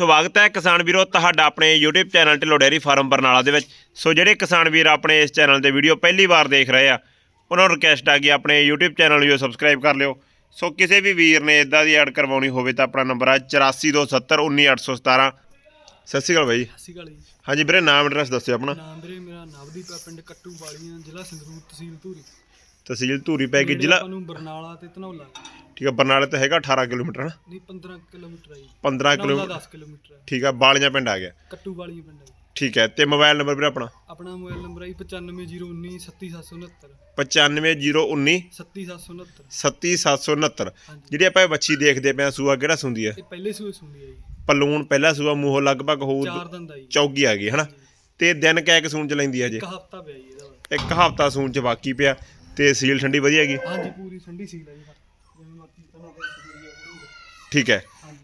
ਸਵਾਗਤ ਹੈ ਕਿਸਾਨ ਵੀਰੋ ਤੁਹਾਡਾ ਆਪਣੇ YouTube channel Dhillon dairy farm Barnala ਦੇ ਵਿੱਚ। ਸੋ ਜਿਹੜੇ ਕਿਸਾਨ ਵੀਰ ਆਪਣੇ ਇਸ ਚੈਨਲ ਤੇ ਵੀਡੀਓ ਪਹਿਲੀ ਵਾਰ ਦੇਖ ਰਹੇ ਆ ਉਹਨਾਂ ਨੂੰ ਰਿਕਵੈਸਟ ਆ ਕਿ ਆਪਣੇ YouTube ਚੈਨਲ ਨੂੰ ਸਬਸਕ੍ਰਾਈਬ ਕਰ ਲਿਓ। ਸੋ ਕਿਸੇ ਵੀ ਵੀਰ ਨੇ ਇਦਾਂ ਦੀ ਐਡ ਕਰਵਾਉਣੀ ਹੋਵੇ ਤਾਂ ਆਪਣਾ ਨੰਬਰ ਹੈ 8427191817 ਸਤਿ ਸ਼੍ਰੀ ਅਕਾਲ ਬਾਈ। ਸਤਿ ਸ਼੍ਰੀ ਅਕਾਲ ਜੀ। ਹਾਂਜੀ ਵੀਰੇ ਨਾਮ ਐਡਰੈਸ ਦੱਸਿਓ ਆਪਣਾ। ਨਾਮ ਵੀਰੇ ਮੇਰਾ ਨਵਦੀਪ ਪਿੰਡ ਕੱਟੂ ਵਾਲੀਆਂ ਜ਼ਿਲ੍ਹਾ ਸੰਗਰੂਰ ਤਹਿਸੀਲ ਧੂਰੀ। ਤਹਿਸੀਲ ਧੂਰੀ ਪੈ ਗਈ ਜ਼ਿਲ੍ਹਾ ਨੂੰ ਬਰਨਾਲਾ ਤੇ ਧਨੌਲਾ। ਹੈ। ਠੀਕ ਹੈ ਬਰਨਾਲੇ ਤੋਂ ਹੈਗਾ 18 ਕਿਲੋਮੀਟਰ ਨਾ ਨਹੀਂ 15 ਕਿਲੋਮੀਟਰ ਹੈ ਜੀ। 15 ਧਨੌਲਾ ਕਿਲੋਮੀਟਰ 10 ਕਿਲੋਮੀਟਰ ਹੈ ਠੀਕ ਹੈ ਬਾਲੀਆਂ ਪਿੰਡ ਆ ਗਿਆ। ਕੱਟੂ ਵਾਲੀਆਂ ਪਿੰਡ ਹੈ। ਠੀਕ ਹੈ ਤੇ ਮੋਬਾਈਲ ਨੰਬਰ ਵੀਰੇ ਆਪਣਾ? ਆਪਣਾ ਮੋਬਾਈਲ ਨੰਬਰ ਹੈ ਜੀ 95019 37769 95019 37769 37769 ਹਾਂਜੀ। ਜਿਹੜੀ ਆਪਾਂ ਇਹ ਬੱਚੀ ਦੇਖਦੇ ਪਏ ਆ ਸੂਆ ਕਿਹੜਾ ਸੁੰਦੀ ਹੈ ਇਹ ਪਹਿਲੇ ਸੂਏ ਸੁਣਦੀ ਹੈ ਜੀ। ਪਲੂਣ ਪਹਿਲਾ ਸੂਆ ਮੂੰਹ ਲਗਭਗ ਜੀ। ਚੌਗੀ ਆ ਗਈ ਹਨਾ? ਤੇ ਦਿਨ ਕਹਿ ਕੇ ਸੂਣ ਚ ਲੈਂਦੀ ਹੈ ਜੇ ਇੱਕ ਹਫਤਾ ਪਿਆ ਜੀ ਇਹਦਾ। ਇੱਕ ਹਫਤਾ ਸੂਣ ਚ ਬਾਕੀ ਪਿਆ। ਤੇ ਸੀਲ ਠੰਡੀ ਵਧੀਆ ਹੈਗੀ? ਹਾਂਜੀ ਪੂਰੀ ਠੰਡੀ ਸੀਲ ਹੈ ਜੀ ਜਿਵੇਂ ਮਰਜ਼ੀ ਸਕਦੀ ਹੈ ਠੀਕ ਹੈ।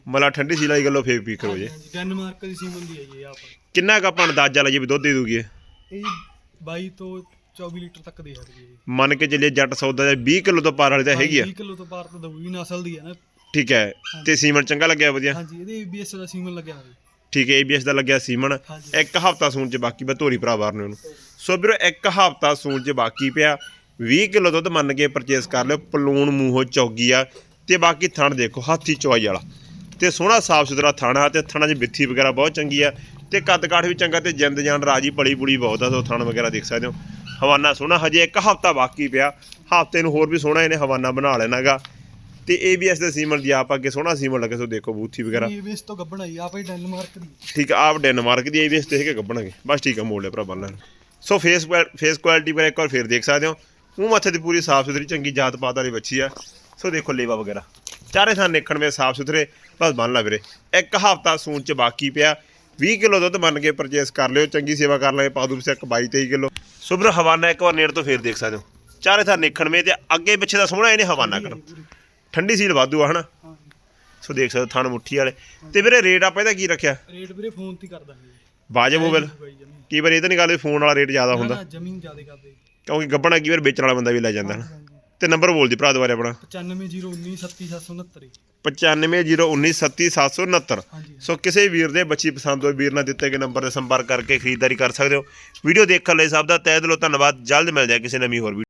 ਮਲਾ ਠੰਡੀ ਸੀਲ ਵਾਲੀ ਗੱਲੋਂ ਫੇਰ ਪੀ ਕਰੋ ਜੇ। ਹਾਂਜੀ ਡੈਨਮਾਰਕ ਦੀ ਸੀਮਨ ਦੀ ਹੈ ਜੀ ਆਪ। ਕਿੰਨਾ ਕੁ ਆਪਾਂ ਅੰਦਾਜ਼ਾ ਲਾਈਏ ਵੀ ਦੁੱਧ ਦੇ ਦੂਗੀ ਇਹ? ਇਹ 22 ਤੋਂ 24 ਲੀਟਰ ਤੱਕ ਦੇ ਸਕਦੀ ਹੈ ਜੀ। ਮੰਨ ਕੇ ਚੱਲੀਏ ਜੱਟ ਸੌਦਾ ਜਾਂ 20 ਕਿਲੋ ਤੋਂ ਪਾਰ ਵਾਲੀ ਤਾਂ ਹੈਗੀ ਆ। 20 ਕਿਲੋ ਤੋਂ ਪਾਰ ਤਾਂ ਦਊਗੀ ਨਸਲ ਦੀ ਹੈ ਨਾ। ਠੀਕ ਹੈ ਤੇ ਸੀਮਨ ਚੰਗਾ ਲੱਗਿਆ ਵਧੀਆ? ਹਾਂਜੀ ਇਹਦੇ ABS ਦਾ ਸੀਮਨ ਲੱਗਿਆ ਹੋਇਆ ਜੀ। ਠੀਕ ਹੈ ABS ਦਾ ਲੱਗਿਆ ਸੀਮਨ। ਹਾਂਜੀ। ਇੱਕ ਹਫਤਾ ਸੂਣ ਚ ਬਾਕੀ ਬਾ ਧੋਰੀ ਭਰਾ ਵਾਰਨੇ ਉਹਨੂੰ। ਸੋ ਵੀਰੋ ਇੱਕ ਹਫਤਾ ਸੂਣ ਚ ਬਾਕੀ ਪਿਆ। 20 ਕਿਲੋ ਦੁੱਧ ਮੰਨ ਕੇ ਪਰਚੇਸ ਕਰ ਲਿਓ ਪਲੂਣ ਮੂੰਹੋਂ ਚੌਗੀ ਆ ਤੇ ਬਾਕੀ ਥਣ ਦੇਖੋ ਹਾਥੀ ਚਵਾਈ ਵਾਲਾ। ਤੇ ਸੋਹਣਾ ਸਾਫ਼ ਸੁਥਰਾ ਥਣ ਆ ਤੇ ਥਣਾਂ 'ਚ ਬਿੱਥੀ ਵਗੈਰਾ ਬਹੁਤ ਚੰਗੀ ਆ ਤੇ ਕੱਦ ਕਾਠ ਵੀ ਚੰਗਾ ਤੇ ਜਿੰਦ ਜਾਨ ਰਾਜੀ ਪਲੀ ਪੁਲੀ ਬਹੁਤ ਆ ਸੋ ਥਣ ਵਗੈਰਾ ਦੇਖ ਸਕਦੇ ਹੋ। ਹਵਾਨਾ ਸੋਹਣਾ ਹਜੇ ਇੱਕ ਹਫਤਾ ਬਾਕੀ ਪਿਆ ਹਫ਼ਤੇ ਨੂੰ ਹੋਰ ਵੀ ਸੋਹਣਾ ਇਹਨੇ ਹਵਾਨਾ ਬਣਾ ਲੈਣਾਗਾ ਤੇ ABS ਦੇ ਸੀਮਨ ਦੀ ਆਪ ਅੱਗੇ ਸੋਹਣਾ ਸੀਮਨ ਲੱਗੇ ਸੋ ਦੇਖੋ ਬੂਥੀ ਵਗੈਰਾ। ABS ਤੋਂ ਗੱਬਣ ਆਈ ਆਪੇ ਡੈਨਮਾਰਕ ਦੀ। ਠੀਕ ਆ ਆਪ ਡੈਨਮਾਰਕ ਦੀ ABS ਤੇ ਹੈਗੇ ਗੱਬਣਗੇ। ਬਸ ਠੀਕ ਆ ਮੋੜ ਲਿਆ ਭਰਾ ਬੰਨ ਲੈਣ ਸੋ ਫੇਸ ਫੇਸ ਕੁਆਲਿਟੀ ਵਗੈਰਾ ਇੱਕ ਵਾਰ ਫੇਰ ਦੇਖ ਸਕਦੇ ਹੋ। ਮੂੰਹ ਮੱਥੇ ਦੀ ਪੂਰੀ ਸਾਫ਼ ਸੁਥਰੀ ਚੰਗੀ ਜਾਤ ਪਾਤ ਵਾਲੀ ਬੱਚੀ ਆ। ਸੋ ਦੇਖੋ ਲੇਵਾ ਵਗੈਰਾ। ਚਾਰੇ ਥਾਂ ਦੇਖਣ ਵਿੱਚ ਸਾਫ਼ ਸੁਥਰੇ ਬਸ ਬੰਨ ਲਾ ਵੀਰੇ ਇੱਕ ਹਫਤਾ ਸੂਣ ਚ ਬਾਕੀ ਪਿਆ। 20 ਕਿਲੋ ਦੁੱਧ ਮੰਨ ਕੇ ਪਰਚੇਸ ਕਰ ਲਿਓ ਚੰਗੀ ਸੇਵਾ ਕਰ ਲਾਂਗੇ। ਪਾਦੂ ਸੇ ਇੱਕ 22 23 ਕਿਲੋ। ਸੁਬਰ ਹਵਾਨਾ ਇੱਕ ਵਾਰ ਨੇੜ ਤੋਂ ਫੇਰ ਦੇਖ ਸਕਦੇ ਹੋ। ਚਾਰੇ ਥਾਂ ਦੇਖਣ ਵਿੱਚ ਤੇ ਅੱਗੇ ਪਿੱਛੇ ਦਾ ਸੋਹਣਾ ਇਹਨੇ ਹਵਾਨਾ ਕਰ ਠੰਡੀ ਸੀਲ ਵਾਧੂ ਆ ਹਨਾ? ਸੋ ਦੇਖ ਸਕਦੇ ਥਣ ਮੁੱਠੀ ਵਾਲੇ। ਤੇ ਵੀਰੇ ਰੇਟ ਆਪਾਂ ਇਹਦਾ ਕੀ ਰੱਖਿਆ? ਰੇਟ ਵੀਰੇ ਫੋਨ ਤੇ ਕਰ ਦਾਂਗੇ। ਵਾਜਬ ਜਮੀਨ ਕਈ ਵਾਰ ਇਹ ਤਾਂ ਨਹੀਂ ਗੱਲ ਫੋਨ ਵਾਲਾ ਰੇਟ ਜ਼ਿਆਦਾ ਹੁੰਦਾ। ਜਮੀਨ ਜ਼ਿਆਦਾ ਕਰਦੇ। ਕਿਉਂਕਿ ਗੱਬਣਾ ਕਈ ਵਾਰ ਵੇਚਣ ਵਾਲਾ ਬੰਦਾ ਵੀ ਲੈ ਜਾਂਦਾ ਹਨਾ ਤੇ ਨੰਬਰ ਬੋਲ ਦੀ ਭਰਾ ਦੁਬਾਰੇ ਆਪਣਾ। 95019 37769 9501977769 ਹਾਂਜੀ ਸੋ ਕਿਸੇ ਵੀਰ ਦੇ ਬੱਚੀ ਪਸੰਦ ਹੋਏ ਵੀਰ ਨਾਲ ਦਿੱਤੇ ਗਏ ਨੰਬਰ ਤੇ ਸੰਪਰਕ ਕਰਕੇ ਖਰੀਦਦਾਰੀ ਕਰ ਸਕਦੇ ਹੋ। ਵੀਡੀਓ ਦੇਖਣ ਲਈ ਸਭ ਦਾ ਤਹਿ ਦਿਲੋਂ ਧੰਨਵਾਦ। ਜਲਦ ਮਿਲ ਜਾਏ ਕਿਸੇ ਨਵੀਂ ਹੋਰ ਵੀਡੀਓ